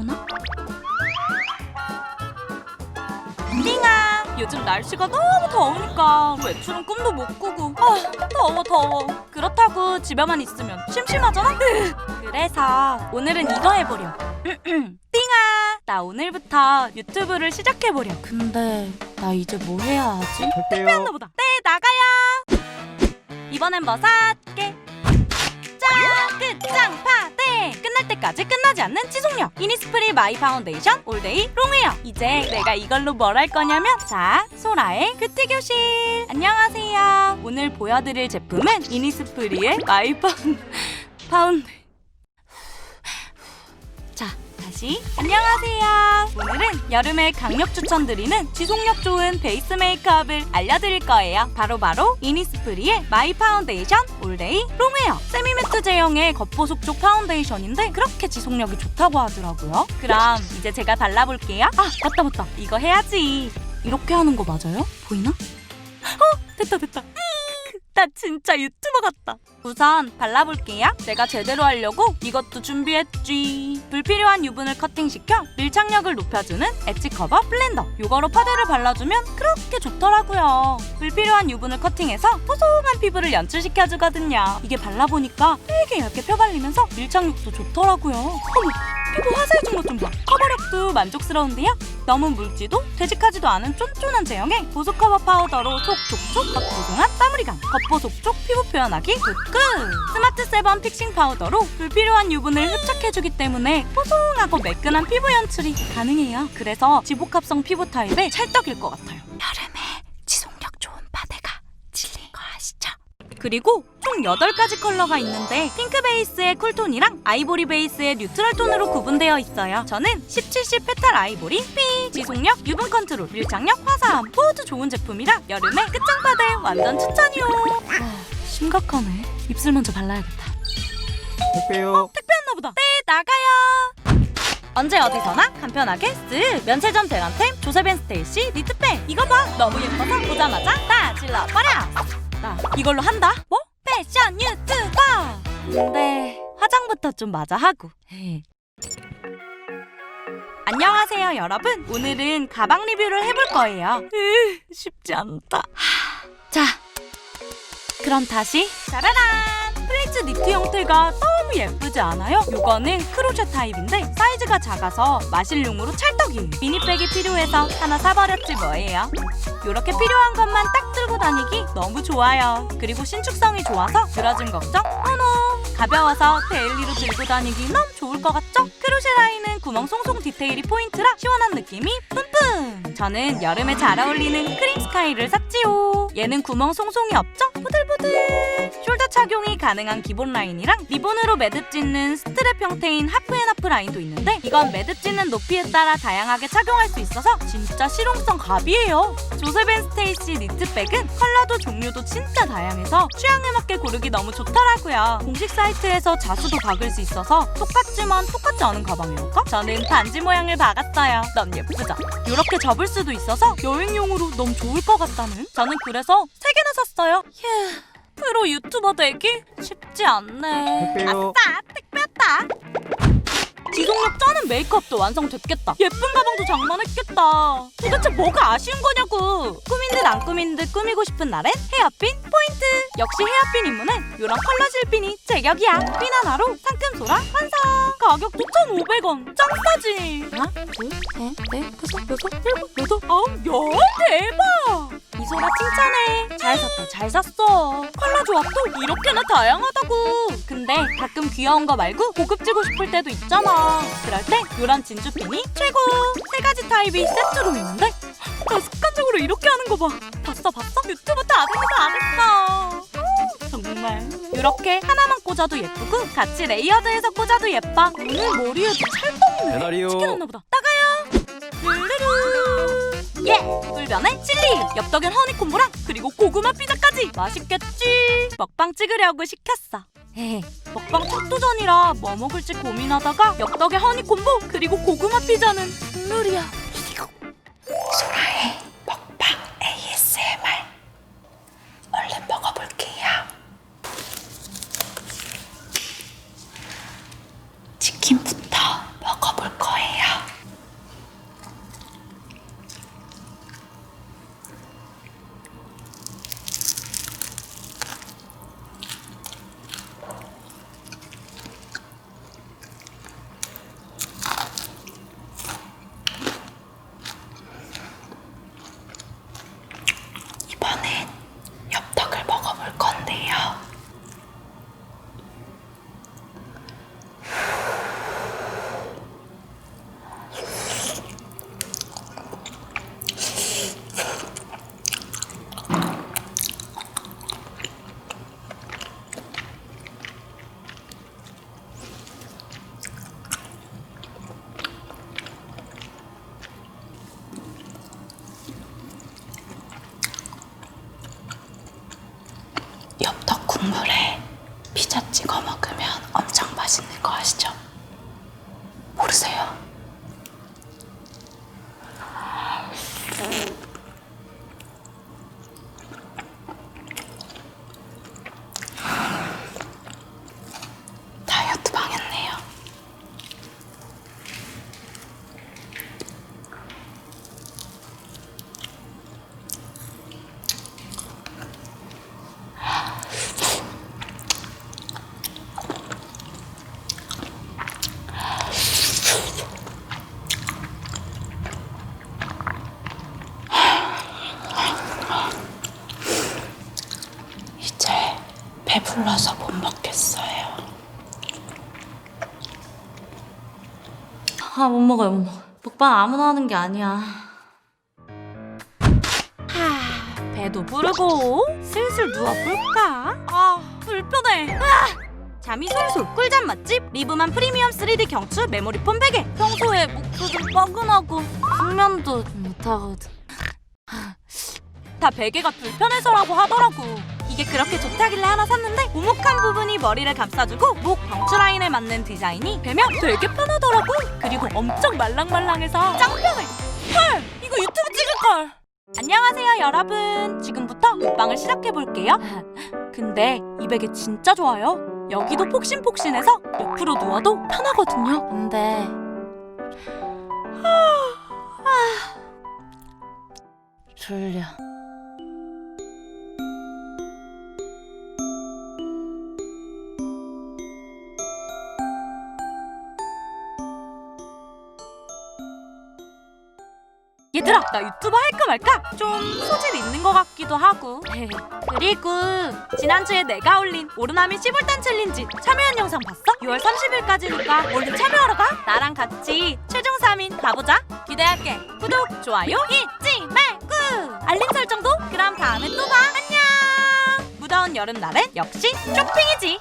잘 나오나? 띵아 요즘 날씨가 너무 더우니까 외출은 꿈도 못 꾸고. 아 더워 더워. 그렇다고 집에만 있으면 심심하잖아? 그래서 오늘은 이거 해보려 띵아 나 오늘부터 유튜브를 시작해보려 근데 나 이제 뭐 해야 하지? 할게요. 보다. 네 나가요. 이번엔 뭐짠 네 끝날 때까지 끝나지 않는 지속력. 이니스프리 마이 파운데이션 올데이 롱웨어. 이제 내가 이걸로 뭘 할 거냐면 자 소라의 큐티 교실. 안녕하세요. 오늘 보여드릴 제품은 이니스프리의 마이 파운 파운데 다시 안녕하세요. 오늘은 여름에 강력 추천드리는 지속력 좋은 베이스 메이크업을 알려드릴 거예요. 바로바로 이니스프리의 마이 파운데이션 올데이 롱웨어. 세미매트 제형의 겉보속 쪽 파운데이션인데 그렇게 지속력이 좋다고 하더라고요. 그럼 이제 제가 발라볼게요. 아 맞다 맞다. 이거 해야지. 이렇게 하는 거 맞아요? 보이나? 어 됐다 됐다 나 진짜 유튜버 같다. 우선 발라볼게요. 내가 제대로 하려고 이것도 준비했지. 불필요한 유분을 커팅시켜 밀착력을 높여주는 엣지 커버 블렌더. 이거로 파데를 발라주면 그렇게 좋더라고요. 불필요한 유분을 커팅해서 뽀송한 피부를 연출시켜주거든요. 이게 발라보니까 되게 얇게 펴발리면서 밀착력도 좋더라고요. 어머, 피부 화사해진 것 좀 봐. 커버력도 만족스러운데요. 너무 묽지도 되직하지도 않은 쫀쫀한 제형의 보습 커버 파우더로 촉촉촉 겉보송한 마무리감 겉보속 쪽 피부 표현하기 굿굿! 스마트 세번 픽싱 파우더로 불필요한 유분을 흡착해주기 때문에 뽀송하고 매끈한 피부 연출이 가능해요. 그래서 지복합성 피부 타입의 찰떡일 것 같아요. 여름에 지속력 좋은 파데가 질린 거 아시죠? 그리고 총 8가지 컬러가 있는데 핑크 베이스의 쿨톤이랑 아이보리 베이스의 뉴트럴 톤으로 구분되어 있어요. 저는 17시 페탈 아이보리, 피, 지속력, 유분 컨트롤, 밀착력, 화사함 모두 좋은 제품이라 여름에 끝장파들 완전 추천이요. 와, 심각하네. 입술 먼저 발라야겠다. 택배요. 택배였나 보다. 네, 나가요. 언제 어디서나 간편하게 쓱 면세점 대란템 조세벤 스테이시 니트백 이거 봐 너무 예뻐서 보자마자 다 질러버려 나 이걸로 한다. 뭐? 패션 유튜버! 근데 화장부터 좀 맞아 하고. 안녕하세요 여러분. 오늘은 가방 리뷰를 해볼 거예요. 으, 쉽지 않다. 하, 자 그럼 다시. 짜라란! 플리츠 니트 형태가 예쁘지 않아요? 이거는 크로셰 타입인데 사이즈가 작아서 마실용으로 찰떡이에요 미니백이 필요해서 하나 사버렸지 뭐예요 이렇게 필요한 것만 딱 들고 다니기 너무 좋아요 그리고 신축성이 좋아서 늘어진 걱정 노노 가벼워서 데일리로 들고 다니기 너무 좋을 것 같죠? 크로셰 라인은 구멍 송송 디테일이 포인트라 시원한 느낌이 뿜뿜 저는 여름에 잘 어울리는 크림 스카이를 샀지요 얘는 구멍 송송이 없죠? 부들부들 숄더 착용이 가능한 기본 라인이랑 리본으로 매듭 짓는 스트랩 형태인 하프앤하프 라인도 있는데 이건 매듭 짓는 높이에 따라 다양하게 착용할 수 있어서 진짜 실용성 갑이에요 조세벤 스테이시 니트백은 컬러도 종류도 진짜 다양해서 취향에 맞게 고르기 너무 좋더라고요 공식 사이트에서 자수도 박을 수 있어서 똑같지만 똑같지 않은 가방이랄까? 저는 반지 모양을 박았어요 너무 예쁘죠? 이렇게 접을 수도 있어서 여행용으로 너무 좋을 것 같다는 저는 그래 서 세 개나 샀어요. 휴 프로 유튜버 되기 쉽지 않네. 택배요. 아싸 택배였다. 지속력 쩌는 메이크업도 완성됐겠다. 예쁜 가방도 장만했겠다. 도대체 뭐가 아쉬운 거냐고. 꾸민 듯 안 꾸민 듯 꾸미고 싶은 날엔 헤어핀 포인트. 역시 헤어핀 입문은 요런 컬러 실핀이 제격이야. 핀 하나로 상큼 소라 완성. 가격 9,500원. 짱 싸지. 하나 둘 셋 넷 다섯 여섯 일곱 여덟 아홉 열? 대박 이소라 칭찬해. 잘 샀다 잘 샀어. 컬러 조합도 이렇게나 다양하다고. 근데 가끔 귀여운 거 말고 고급지고 싶을 때도 있잖아. 그럴 때 요런 진주핀이 최고. 세 가지 타입이 세트로 있는데? 나 습관적으로 이렇게 하는 거 봐. 봤어 봤어? 유튜브 안 했어. 음, 정말. 이렇게 하나만 꽂아도 예쁘고 같이 레이어드해서 꽂아도 예뻐. 오늘 머리에도 찰떡이네. 배달이요. 치킨 나 보다 예! 꿀변에 칠리! 엽떡엔 허니콤보랑 그리고 고구마 피자까지! 맛있겠지? 먹방 찍으려고 시켰어. 에헤 먹방 첫 도전이라 뭐 먹을지 고민하다가 엽떡에 허니콤보 그리고 고구마 피자는 국룰이야 거 아시죠? 불러서 못 먹겠어요. 아, 못 먹어요, 못 먹어. 먹방 아무나 하는 게 아니야. 하, 배도 부르고 슬슬 누워볼까? 아, 불편해. 아! 잠이 솔솔 꿀잠 맛집 리브만 프리미엄 3D 경추 메모리 폼 베개. 평소에 목도 좀 뻐근하고 숙면도 못하거든. 다 베개가 불편해서라고 하더라고. 이게 그렇게 좋다길래 하나 샀는데 오목한 부분이 머리를 감싸주고 목 경추 라인에 맞는 디자인이 되면 되게 편하더라고. 그리고 엄청 말랑말랑해서 짱편해. 헐, 이거 유튜브 찍을걸. 안녕하세요 여러분. 지금부터 먹방을 시작해볼게요. 근데 이 베개 진짜 좋아요. 여기도 폭신폭신해서 옆으로 누워도 편하거든요. 근데 아, 졸려. 얘들아 나 유튜버 할까 말까? 좀 소질 있는 것 같기도 하고. 그리고 지난주에 내가 올린 오르나미 15단 챌린지 참여한 영상 봤어? 6월 30일까지니까 얼른 참여하러 가. 나랑 같이 최종 3인 가보자. 기대할게. 구독 좋아요 잊지 말고! 알림 설정도 그럼 다음에 또 봐. 안녕! 무더운 여름날엔 역시 쇼핑이지